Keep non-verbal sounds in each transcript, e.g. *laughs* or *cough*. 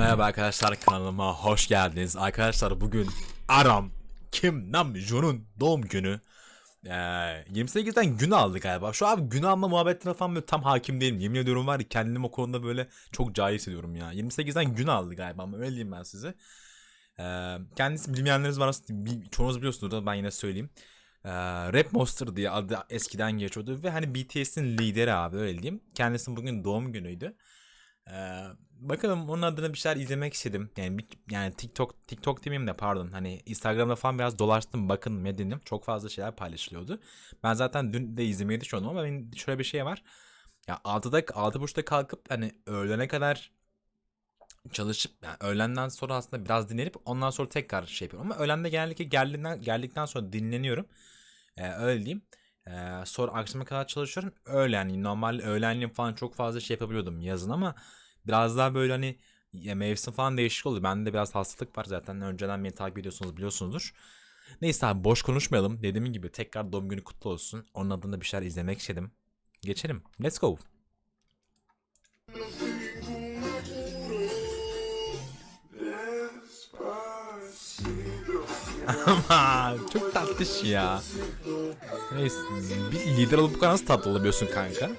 Merhaba arkadaşlar kanalıma hoş geldiniz. Arkadaşlar bugün Aram Kim Namjoon'un doğum günü. Ee, 28'den gün aldı galiba. Şu abi gün alma muhabbetine falan böyle tam hakim değilim. Yemin ediyorum var ya kendimi o konuda böyle çok cahil hissediyorum ya. 28'den gün aldı galiba ama öyle diyeyim ben size. Ee, kendisi bilmeyenleriniz var aslında çoğunuz biliyorsunuz da ben yine söyleyeyim. Ee, Rap Monster diye adı eskiden geçiyordu ve hani BTS'in lideri abi öyle diyeyim. Kendisinin bugün doğum günüydü. Ee, bakalım onun adına bir şeyler izlemek istedim. Yani bir, yani TikTok TikTok demeyeyim de pardon. Hani Instagram'da falan biraz dolaştım bakın medenim. Çok fazla şeyler paylaşılıyordu. Ben zaten dün de izlemeyi düşünüyordum ama benim şöyle bir şey var. Ya 6'da 6.30'da kalkıp hani öğlene kadar çalışıp yani öğlenden sonra aslında biraz dinlenip ondan sonra tekrar şey yapıyorum. Ama öğlende genellikle geldikten, geldikten sonra dinleniyorum. Ee, öyle diyeyim. Ee, sonra akşama kadar çalışıyorum. Öğlen normal öğlenliğin falan çok fazla şey yapabiliyordum yazın ama biraz daha böyle hani ya mevsim falan değişik oldu. Bende de biraz hastalık var zaten. Önceden beni takip ediyorsunuz biliyorsunuzdur. Neyse abi boş konuşmayalım. Dediğim gibi tekrar doğum günü kutlu olsun. Onun adına bir şeyler izlemek istedim. Geçelim. Let's go. Ama çok tatlış ya. Neyse bir lider olup bu kadar nasıl tatlı olabiliyorsun kanka?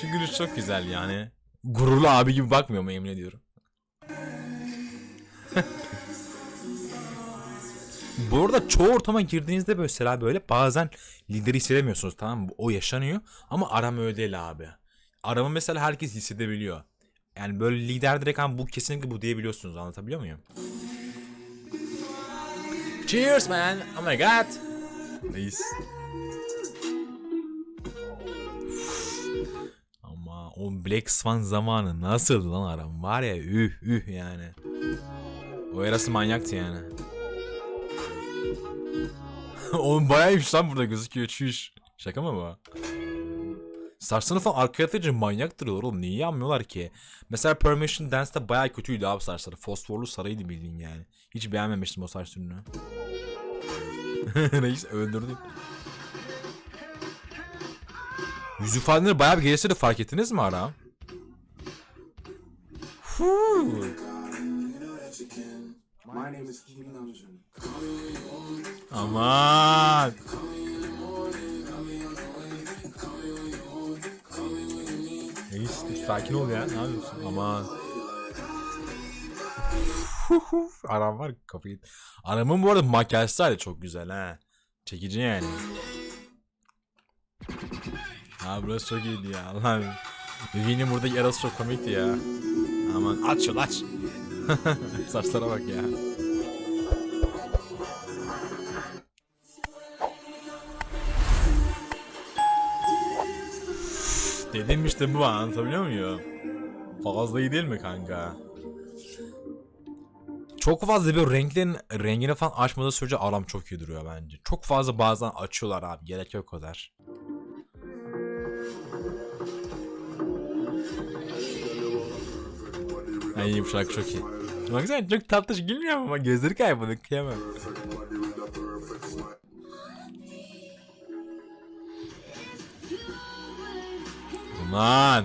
Şu gülüş çok güzel yani. Gururlu abi gibi bakmıyor mu yemin ediyorum. *laughs* Bu arada çoğu ortama girdiğinizde mesela böyle bazen lideri hissedemiyorsunuz tamam mı? O yaşanıyor ama aram öyle değil abi. Aramı mesela herkes hissedebiliyor. Yani böyle lider direkt ama bu kesinlikle bu diyebiliyorsunuz anlatabiliyor muyum? Cheers man! Oh my god! Nice. O Black Swan zamanı nasıl lan aram var ya üh üh yani. O yarası manyaktı yani. *laughs* Oğlum bayağıymış lan burada gözüküyor çüş. Şaka mı bu? Saçlarını falan arkaya atınca manyak duruyorlar oğlum. Niye yanmıyorlar ki? Mesela Permission Dance'da bayağı kötüydü abi saçları. Fosforlu sarıydı bildiğin yani. Hiç beğenmemiştim o saç türünü. *laughs* Reis öldürdü. Yüz ifadeleri bayağı bir geliştirdi fark ettiniz mi ara? Huu. Aman. Sakin ol ya. Ne yapıyorsun? Aman. Aram var kafayı. Aramın bu arada makyaj hali çok güzel ha. Çekici yani. Ha burası çok iyiydi ya. Allah'ım. Vivi'nin buradaki arası çok komikti ya. Aman aç yol aç. *laughs* Saçlara bak ya. Dediğim işte bu anlatabiliyor muyum? Fazla iyi değil mi kanka? Çok fazla bir renklerin rengini falan açmadığı sürece aram çok iyi duruyor bence. Çok fazla bazen açıyorlar abi. Gerek yok o kadar. Ay bu şarkı çok iyi. Baksana çok tatlış gülmüyor ama gözleri kayboldu kıyamam. Aman.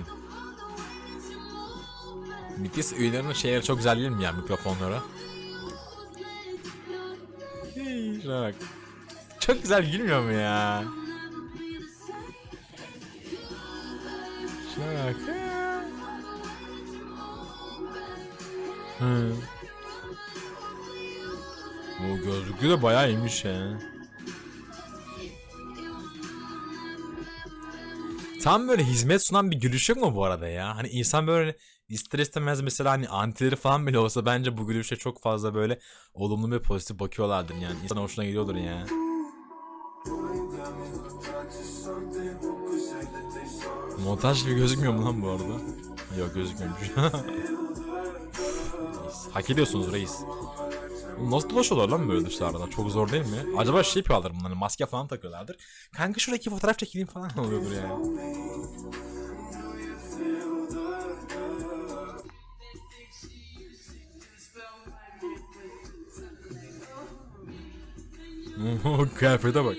BTS üyelerinin şeyleri çok güzel değil mi ya mikrofonları? Hey, Şuna bak. Çok güzel gülmüyor mu ya? Şuna bak. Hı. Bu gözlüklü de bayağı iyiymiş ya. Tam böyle hizmet sunan bir gülüş yok mu bu arada ya? Hani insan böyle ister istemez mesela hani antileri falan bile olsa bence bu gülüşe çok fazla böyle olumlu ve pozitif bakıyorlardır yani. İnsan hoşuna gidiyordur ya. Montaj gibi gözükmüyor mu lan bu arada? Yok gözükmüyormuş. *laughs* Hak ediyorsunuz reis. Nasıl dolaşıyorlar lan böyle dışarıda? Çok zor değil mi? Acaba şey yapıyorlar bunlar, hani maske falan takıyorlardır. Kanka şuradaki fotoğraf çekileyim falan *laughs* oluyordur yani. *laughs* Kıyafete bak.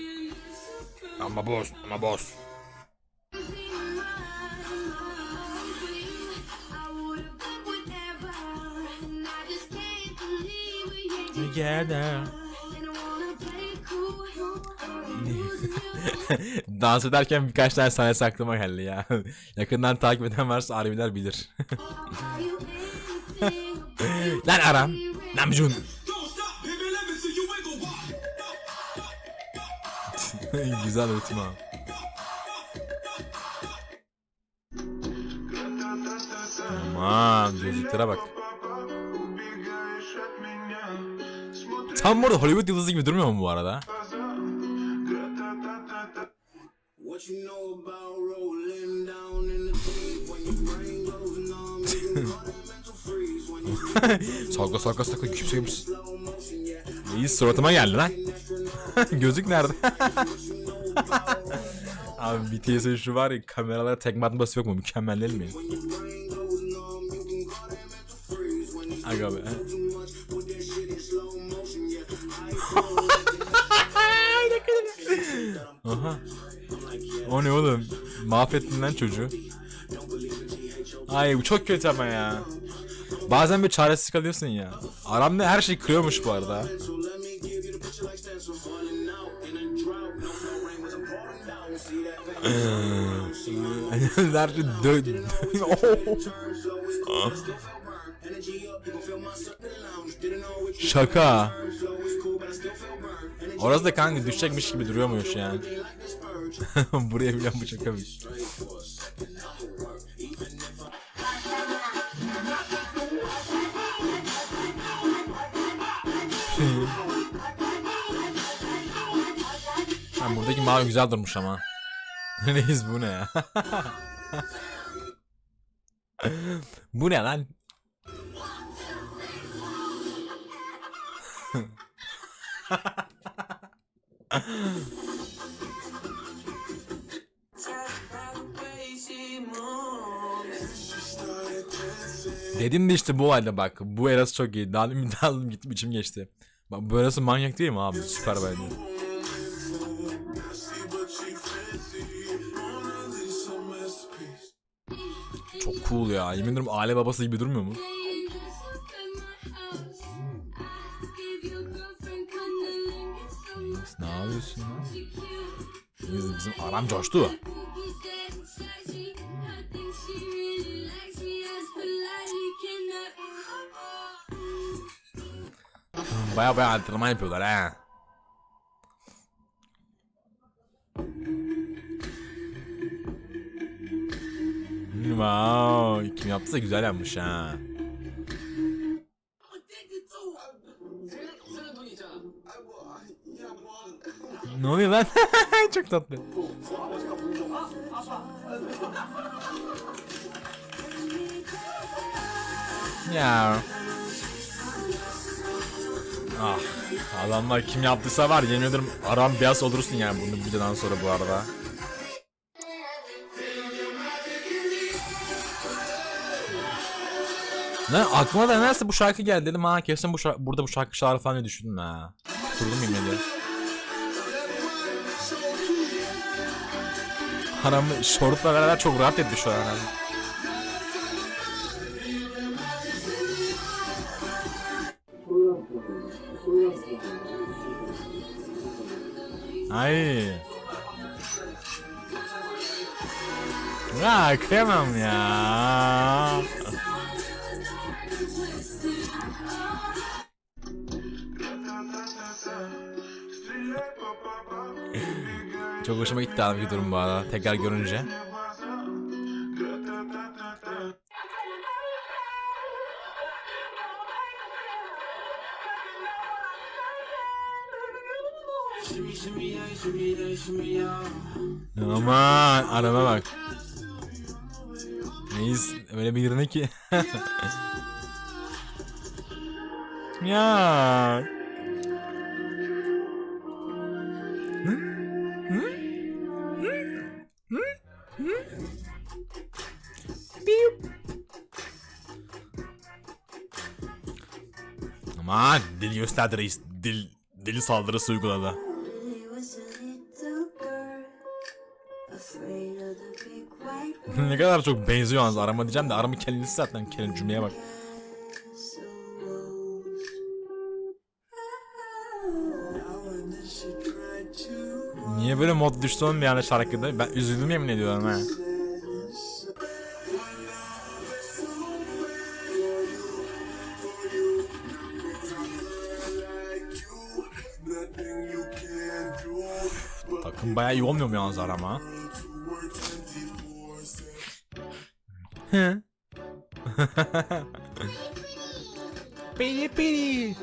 Ama boss, ama boss. Together. *laughs* Dans ederken birkaç tane sahnesi aklıma geldi ya. *laughs* Yakından takip eden varsa harbiler bilir. *laughs* Lan Aram, Namjoon. Güzel ritim ha. Aman gözlüklere bak. Tam burada Hollywood yıldızı gibi durmuyor mu bu arada? Küçümsemiş. slow motion, yeah. İyi suratıma geldi lan. *laughs* Gözlük nerede? *laughs* Abi BTS'in şu var ya kameralara tekme atması yok mu? Mükemmel değil mi? Aga be. Aha. O ne oğlum? Mahvettin lan çocuğu. Ay bu çok kötü ama ya. Bazen bir çaresiz kalıyorsun ya. Aramda her şey kırıyormuş bu arada. *laughs* so *laughs* let *laughs* Şaka. Orası da kanka düşecekmiş gibi duruyormuş yani. *laughs* Buraya bile bu şaka bir. *laughs* Ha, buradaki mavi güzel durmuş ama. *laughs* Reis bu ne ya? bu ne lan? Dedim de işte bu halde bak. Bu erası çok iyi. Dalim dalim gittim içim geçti. Bak bu erası manyak değil mi abi? Süper bence. Çok cool ya. Yemin ederim aile babası gibi durmuyor mu? Ne yapıyorsun lan? Reis bizim aram coştu. Baya baya antrenman yapıyorlar ha. Wow, kim yaptıysa güzel yapmış ha. Ne oluyor lan? *laughs* Çok tatlı. Ya. Ah, adamlar kim yaptıysa var yemin ederim aram beyaz olursun yani bunu bu videodan sonra bu arada. Ne aklıma da nedense bu şarkı geldi dedim ha kesin bu şarkı, burada bu şarkı çalar falan diye düşündüm ha. Kurdum yemin ediyorum. Haramı şortla beraber çok rahat etti şu an herhalde. Ay. Ya kıyamam ya. Çok hoşuma gitti abi durum bu arada. Tekrar görünce. Aman arama bak. Neyiz öyle bir yerine ki. *laughs* ya. dil gösterdi reis. Dil, dil saldırısı uyguladı. *laughs* ne kadar çok benziyor yalnız arama diyeceğim de arama kendisi zaten kendi cümleye bak. Niye böyle mod düştü oğlum yani şarkıda? Ben üzüldüm yemin ediyorum ha. 금바야 이거 없는 명한 사람아. 삐리삐리.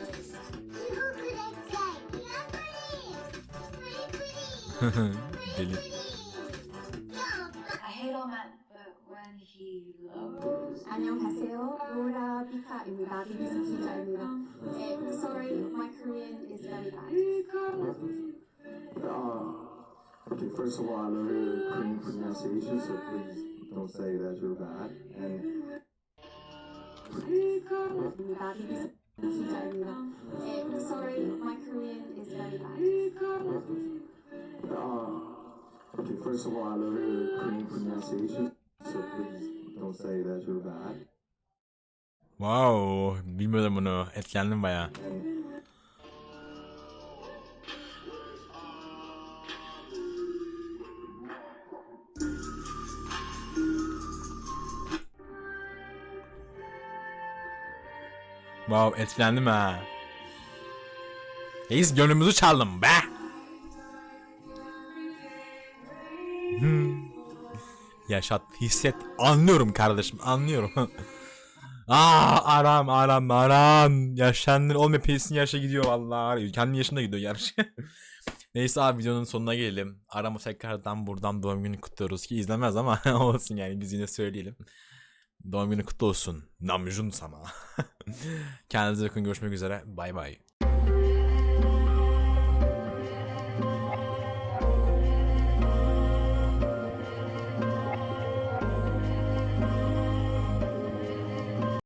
빌리. 안녕하세요. 로라 비카입니다. BBC 기자입니다. Sorry, my Korean is very bad. Okay, first of all, I love your Korean pronunciation, so please don't say that you're bad. And sorry, my Korean is very bad. Okay, first of all, I love your Korean pronunciation, so please don't say that you're bad. Wow, bilmiyorum bunu. Etkilendim bayağı. Wow, etkilendim ha. Reis gönlümüzü çaldım be. Hmm. Yaşat, hisset. Anlıyorum kardeşim, anlıyorum. Aa *laughs* aram aram aram. Yaşlandın olma peşin yaşa gidiyor vallahi. Kendi yaşında gidiyor yarış. *laughs* Neyse abi videonun sonuna gelelim. Aramı tekrardan buradan doğum günü kutluyoruz ki izlemez ama *laughs* olsun yani biz yine söyleyelim. Doğum günü kutlu olsun. Namjoon sama. *laughs* Kendinize bakın görüşmek üzere. Bay bay.